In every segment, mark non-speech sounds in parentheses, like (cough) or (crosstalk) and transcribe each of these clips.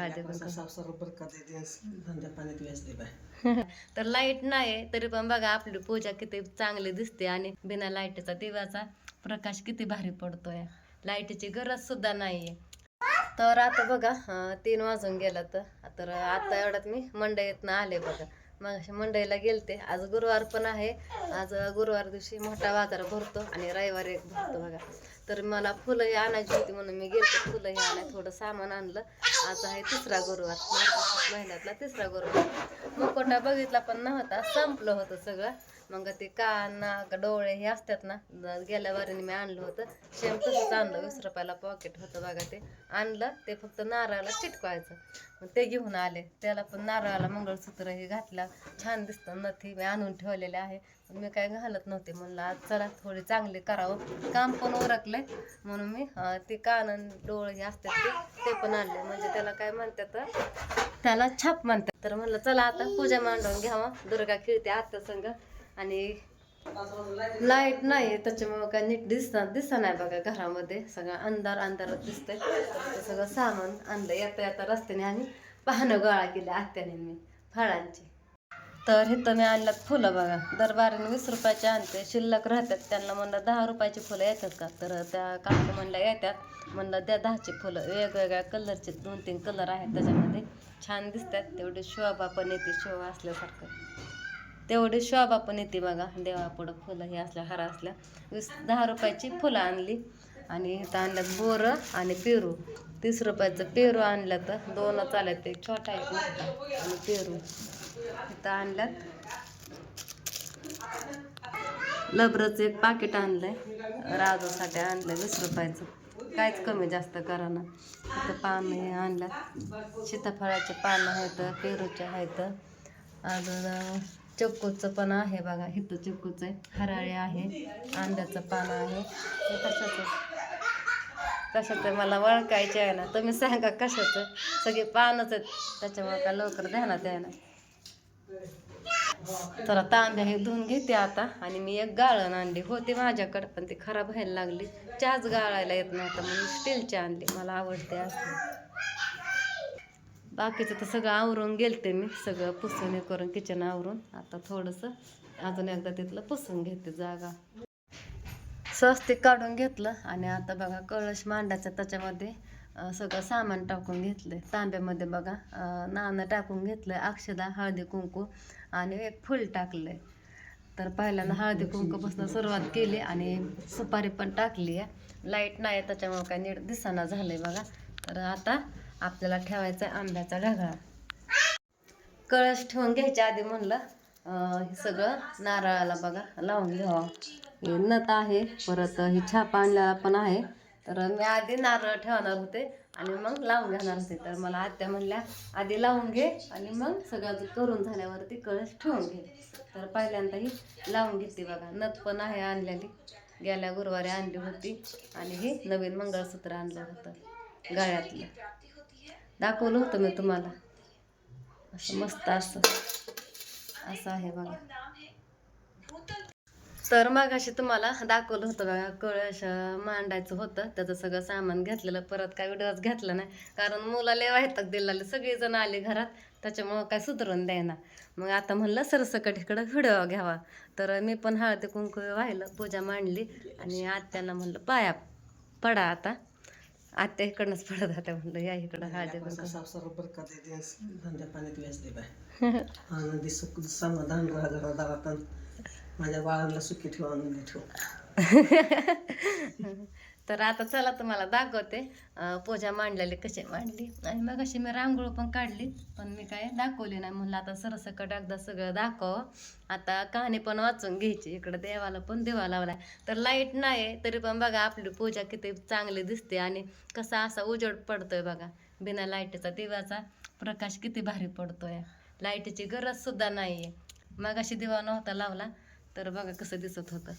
पाण्यात बाय. (laughs) तर लाइट नाही तरी पण बघा आपली पूजा किती चांगली दिसते आणि बिना लाईटीचा दिव्याचा प्रकाश किती भारी पडतोय. लाईटीची गरज सुद्धा नाहीये. तर आता बघा अं, तीन वाजून गेला तर. तर आता एवढ्यात मी मंडईतनं आले बघा. मग अशी मंडईला गेलते. आज गुरुवार पण आहे. आज गुरुवार दिवशी मोठा बाजार भरतो आणि रविवारी एक भरतो बघा. तर मला फुलंही आणायची होती म्हणून मी गेलते. फुलंही आणाय थोडं सामान आणलं. आज आहे तिसरा गुरुवार. महिन्यातला तिसरा गुरुवार. मुकोटा बघितला पण नव्हता. संपलं होतं सगळं. मग ते कान नाक डोळे हे असतात ना गेल्या वारीने मी आणलं होतं सेम तसंच आणलं वीस रुपयाला पॉकेट होतं बघा ते. आणलं ते फक्त नारळाला चिटकवायचं. मग ते घेऊन आले. त्याला पण नारळाला मंगळसूत्र हे घातलं. छान दिसतं नथी मी आणून ठेवलेले आहे. पण मी काय घालत नव्हते. म्हणलं आज चला थोडे चांगले करावं. काम पण उरकलंय. म्हणून मी ते कान डोळे हे असतात ते ते पण आणले. म्हणजे त्याला काय म्हणतात त्याला छाप म्हणतात. तर म्हणलं चला आता पूजा मांडून घ्यावं. दुर्गा खेळते आत्ता संग. आणि लाइट नाही त्याच्यामुळे काय नीट दिसणार दिसत नाही बघा घरामध्ये. सगळं अंधार अंधारात दिसतंय. ते सगळं सामान आणलं येता येता रस्त्याने आणि पाहणं गोळा केले आत्याने मी फळांची. तर इथं मी आणल्यात फुलं बघा. दरबारीने वीस रुपयाचे आणते. शिल्लक राहतात. त्यांना म्हणलं दहा रुपयाची फुलं येतात का? तर त्या काकू म्हणल्या येतात. म्हणलं द्या दहाची फुलं. वेगवेगळ्या कलरचे दोन तीन कलर आहेत त्याच्यामध्ये. छान दिसतात. तेवढी शोभा पण येते शोभा असल्यासारखं. तेवढी शोभा पण येते बघा देवापुढं फुलं हे असल्या हार असल्या. वीस दहा रुपयाची फुलं आणली. आणि इथं आणल्यात बोरं आणि पेरू. तीस रुपयाचं पेरू आणलं तर दोनच आल्या ते छोटा एक मोठा आणि पेरू. इथं आणल्यात. लबरचं एक पाकिट आणलंय. राजूसाठी आणलं वीस रुपयाचं. काहीच कमी जास्त करा ना. इथं पानं हे आणल्यात. सीताफळाचे पानं आहेत पेरूचे आहेत. अजून चिक्कूचं पण आहे बघा इथं चिक्कूचं आहे. हराळे आहे आंब्याचं पान आहे. हे कशाचं? कशाचं मला ओळखायचे आहे ना. तुम्ही सांगा कशाचं? सगळे पानच आहेत. त्याच्यामुळे काय लवकर ध्यानात आहे ना तर तांब्या हे धुवून घेते आता. आणि मी एक गाळण आणली. होती माझ्याकडं पण ती खराब व्हायला लागली. चहाच गाळायला येत नव्हता म्हणून स्टीलची आणली. मला आवडते असं. बाकीचं तर सगळं आवरून गेलते मी सगळं पुसून हे करून किचन आवरून. आता थोडंसं अजून एकदा तिथलं पुसून घेते जागा. स्वस्तिक काढून घेतलं आणि आता बघा कळश मांडायचं त्याच्यामध्ये सगळं सामान टाकून घेतलं तांब्यामध्ये बघा नाणं टाकून घेतलं अक्षदा हळदी कुंकू आणि एक फुल टाकलंय. तर पहिल्यांदा हळदी कुंकूपासून सुरुवात केली आणि सुपारी पण टाकली आहे. लाइट नाही त्याच्यामुळं काय नीट दिसाना झालंय बघा. तर आता आपल्याला ठेवायचा आहे आंब्याचा ढगाळा. कळश ठेवून घ्यायच्या आधी म्हणलं हे सगळं नारळाला बघा लावून घ्यावं. हे नथ आहे परत ही छाप आणलेला पण आहे. तर मी आधी नारळ ठेवणार होते आणि मग लावून घेणार होते. तर मला आत्या म्हणल्या आधी लावून घे आणि मग सगळं करून झाल्यावरती कळश ठेवून घे. तर पहिल्यांदा ही लावून घेते बघा. नथ पण आहे आणलेली. गेल्या गुरुवारी आणली होती आणि हे नवीन मंगळसूत्र आणलं होतं गळ्यातलं. दाखवलं होतं मी तुम्हाला. असं मस्त असं. असं आहे बघा. तर मग अशी तुम्हाला दाखवलं होतं बघा कळश अं, मांडायचं होतं. त्याचं सगळं सामान घेतलेलं. परत काय व्हिडिओच घेतला नाही. कारण मुलाला वाहतक दिलेले. सगळेजण आले घरात. त्याच्यामुळं काय सुधरून द्यायना मग आता म्हणलं सरसकट इकडं व्हिडिओ घ्यावा. तर मी पण हळदी कुंकू वाहिलं पूजा मांडली. आणि आत्याला म्हणलं पाया पडा आता. आत्या इकडनंच पडत होत्या म्हणलं या इकडं हळदी कुंकू साफसर बरकत देते धंद्या पाण्यात व्याज दे बाय आनंदी सुख समाधान राहा घरा दारात माझ्या बाळांना सुखी ठेव आनंदी ठेव. (laughs) तर आता चला तुम्हाला दाखवते. पूजा मांडलेली कशी मांडली. आणि मग अशी मी रांगोळ पण काढली पण मी काय दाखवली नाही म्हणलं. आता सरसकट एकदा सगळं दाखव. आता कहाणी पण वाचून घ्यायची. इकडं देवाला पण दिवा लावलाय. तर लाइट नाही तरी पण बघा आपली पूजा किती चांगली दिसते आणि कसा असा उजेड पडतोय बघा. बिना लाईटीचा दिव्याचा प्रकाश किती भारी पडतोय. लाईटीची गरज सुद्धा आहे मग अशी दिवा नव्हता लावला तर बघा कसं दिसत होतं.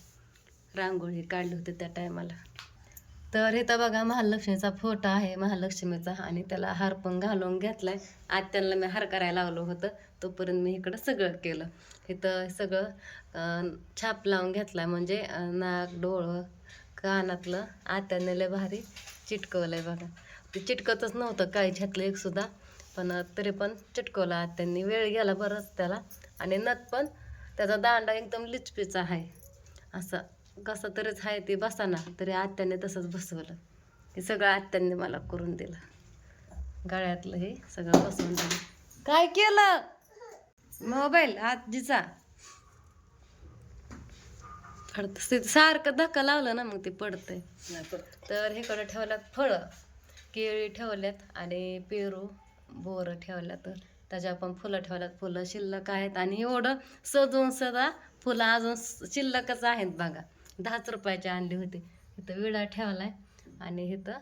रांगोळी काढली होती त्या टायमाला तर इथं बघा महालक्ष्मीचा फोटो आहे. महालक्ष्मीचा आणि त्याला हार पण घालून घेतलाय. त्यांना मी हार करायला लावलं होतं. तोपर्यंत मी इकडं सगळं केलं. इथं सगळं छाप लावून घेतलाय. म्हणजे नाक डोळं कानातलं आत्याने लय भारी चिटकवलंय बघा. ते चिटकतच नव्हतं. काही ह्यातलं एक सुद्धा. पण तरी पण चिटकवलं आत्यांनी. वेळ गेला बरंच त्याला. आणि नथ पण त्याचा दांडा एकदम लिचपीचा आहे. असं. कसं तरीच आहे ते बसाना. तरी आत्याने तसंच बसवलं. हे सगळं आत्यांनी मला करून दिलं. गळ्यातलं हे सगळं बसवून दिलं. काय केलं? मोबाईल आजीचा. पडत सारखं धक्का लावलं ना मग ते पडतंय. तर इकडं ठेवल्यात फळं. केळी ठेवल्यात आणि पेरू बोरं ठेवल्यात. त्याच्या पण फुलं ठेवल्यात. फुलं शिल्लक आहेत. आणि एवढं सजवून सदा फुलं अजून शिल्लकच आहेत बघा. दहाच रुपयाची आणली होती. इथं विडा ठेवलाय. आणि इथं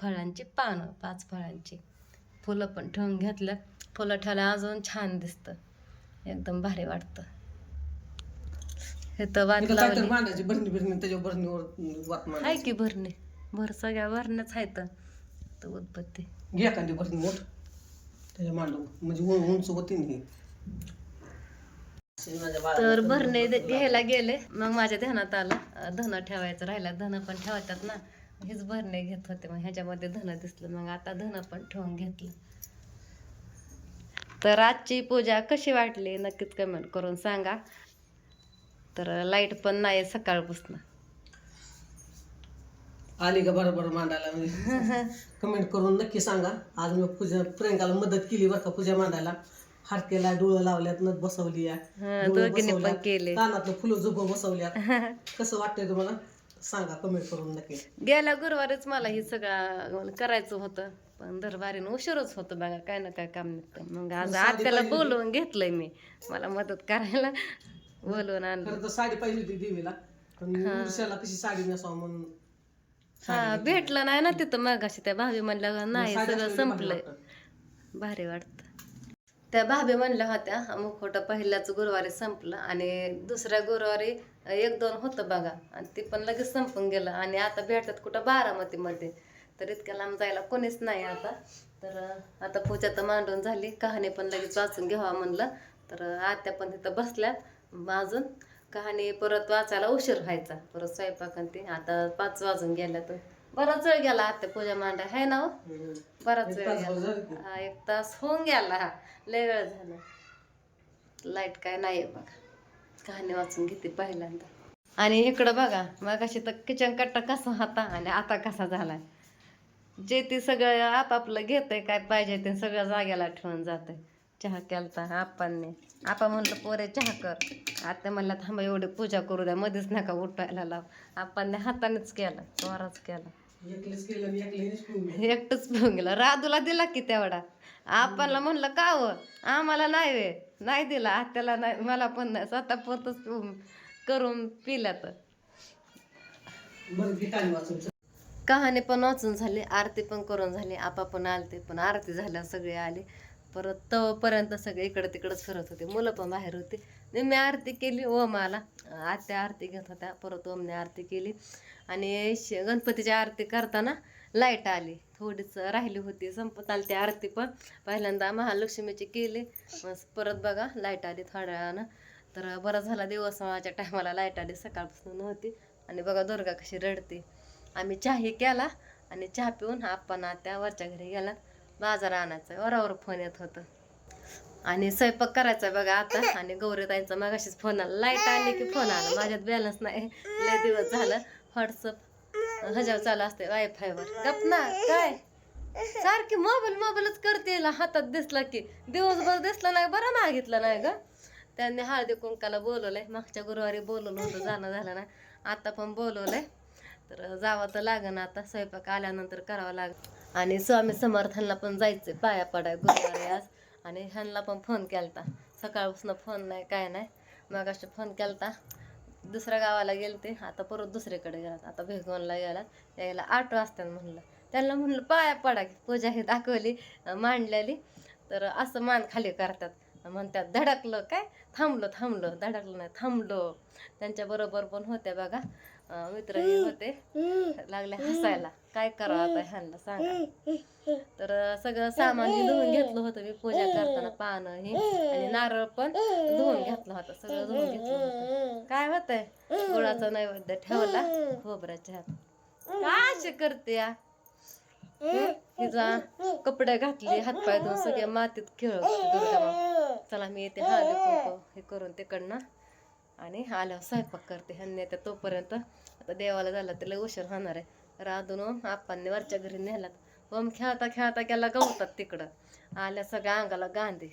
फळांची पानं पाच फळांची. फुलं पण ठेवून घेतल्यात. फुलं ठेवल्या अजून छान दिसतं. एकदम भारी वाटतं. इथं वाट इथं काहीतरी लावली. मांडायची भरणी भरणी त्याच्या भरणीवर वात आहे की भरणे. भर सगळ्या भरण्याच आहेत. तर उत्पत्ती घे एखादी भरणी मोठ. त्याच्या मांडू म्हणजे उंच होती ना ही. असे माझ्या बाळाला तर भरणे घ्यायला गेले. मग माझ्या ध्यानात आलं. धनं ठेवायचं राहिलं. धनं पण ठेवतात ना. हेच भरणे घेत होते. मग ह्याच्यामध्ये धनं दिसलं. मग आता धनं पण ठेवून घेतलं. तर आजची पूजा कशी वाटली? नक्कीच कमेंट करून सांगा. तर लाइट पण नाही सकाळपासून. आली का बरोबर मांडायला? म्हणजे (laughs) कमेंट करून नक्की सांगा. आज मी पूजा प्रियंकाला मदत केली बरं का पूजा मांडायला. हारकेला डोळं लावल्यात नथ बसवली आहे डोळे दोघींनी पण बसवल्यात, केले. कानातलं फुलं झोप बसवल्यात. कसं वाटतंय तुम्हाला? सांगा कमेंट करून नक्की. गेल्या गुरुवारीच मला हे सगळं करायचं होतं पण दरबारीनं उशीरच होतं बघा काय ना काय काम निघतं. मग आज आत्याला. बोलवून घेतलंय मी. मला मदत करायला बोलवून आणलं. तर साडी पाहिजे होती देवीला पण कशी साडी नेसावं म्हणून हा भेटलं नाही ना तिथं मगाशी त्या भाभी म्हणल्या नाही सगळं संपलंय. भारी वाटतं. त्या भाभी म्हणल्या होत्या मुखवटा पहिल्याच गुरुवारी संपलं आणि दुसऱ्या गुरुवारी एक दोन होतं बघा. आणि ते पण लगेच संपून गेलं आणि आता भेटत कुठं बारामतीमध्ये. तर इतक्या लांब जायला कोणीच नाही आता. तर आता पूजा तर मांडून झाली कहाणी पण लगेच वाचून घ्यावा म्हणलं. तर आत्या पण तिथं बसल्यात. अजून कहाणी परत वाचायला उशीर व्हायचा. परत स्वयंपाक आणि ते आता पाच वाजून गेल्या तर बराच वेळ गेला आत्या पूजा मांडाय आहे ना हो? बराच वेळ गेला. हा एक तास होऊन गेला. हा लय वेळ झाला. लाइट काय नाही आहे बघा. कहाणी वाचून घेते पहिल्यांदा. आणि इकडं बघा मग अशी तर किचन कट्टा कसा होता आणि आता कसा झालाय. जे ते सगळं आपापलं घेतंय काय पाहिजे ते सगळं जाग्याला ठेवून जातंय. चहा केलता आपांनी आपा म्हणलं पोरे चहा कर. आता म्हणलं थांबा एवढी पूजा करू द्या मध्येच नका उठवायला लाव. आपांनी हातानेच केला चोराच केला. एकलीच केलं आणि पिऊन गेलं. एकटंच पिऊन गेला. राधूला दिला की तेवढा. आपणला म्हणलं का हो? आम्हाला नाही वे. नाही दिला. आत्याला नाही. मला पण नाही. स्वतः पोतच करून पिल्या तर बरं घे कहाणी वाचून कहाणी पण वाचून झाली आरती पण करून झाली आपा पण आलते पण आरती झाल्या सगळे आले. परत तवपर्यंत सगळे इकडं तिकडंच फिरत होते. मुलं पण बाहेर होते. मी आरती केली हो ओमाला आत्या आरती घेत होत्या. परत ओमने आरती केली. आणि श- गणपतीची आरती करताना लाइट आली. थोडीच राहिली होती. संपत आली ती आरती पण. पहिल्यांदा महालक्ष्मीची केली. परत बघा लाइट आली थोड्या वेळानं तर बरं झाला दिवसाच्या टायमाला लाइट आली सकाळपासून नव्हती आणि बघा दुर्गा कशी रडते. आम्ही चहाही केला आणि चहा पिऊन आपण आत्या वरच्या घरी गेला बाजार आणायचा वरावर फोन येत होतं. आणि स्वयंपाक करायचा बघा आता आणि गौरीताईंचा मगाशीच फोन आला. लाइट आली की फोन आला. माझ्यात बॅलन्स नाही. लय दिवस झालं. व्हॉट्सअप हजाव चालू असते वायफायवर गप ना काय? सारखी मोबाईल मोबाईलच करते. हातात दिसला की दिवसभर दिसला नाही बरं मागितलं नाही ग. त्यांनी हळदी कुंकाला बोलवलंय. मागच्या गुरुवारी बोलवलं होतं जाणं झालं ना आता पण बोलवलंय. तर जावं तर लागन आता स्वयंपाक आल्यानंतर करावं लागेल आणि स्वामी समर्थांना पण जायचंय पाया पडाय गुरुवारी आज. आणि ह्यांना पण फोन केलता. सकाळपासून फोन नाही काय नाही. मग असे फोन केलता. दुसऱ्या गावाला गेलते आता परत दुसरीकडे गेलात. आता भेगवनला गेलात यायला आठ वाजता म्हणलं. त्यांना म्हणलं पाया पडा की पूजा हे दाखवली मांडलेली. तर असं मान खाली करतात. म्हणतात धडकलं काय? थांबलो थांबलो. धडकलं नाही थांबलो. त्यांच्याबरोबर पण होत्या बघा. मित्र हे होते. लागले हसायला. काय करावं आता ह्यांना सांगा. तर सगळं सामान धुवून घेतलं होतं मी. पूजा करताना पानं हे आणि नारळ पण धुवून घेतलं होतं. सगळं धुवून घेतलं होतं. काय होतंय? गुळाचा नैवेद्य ठेवला. खोबऱ्याच्या हात काय करते या? हिचा कपडे घातले हातपाय धुवून सगळ्या मातीत खेळत दुर्गा चला मी येते. हळदी कुंकू हे करून तिकडनं. आणि आल्यावर स्वयंपाक करते ह्यांनी त्या तोपर्यंत आता देवाला झाला त्याला उशीर होणार आहे. राधून आप्पांनी वरच्या घरी नेलात ओम खेळता खेळता गेला गवतात तिकडं. आल्या सगळ्या अंगाला गांधी.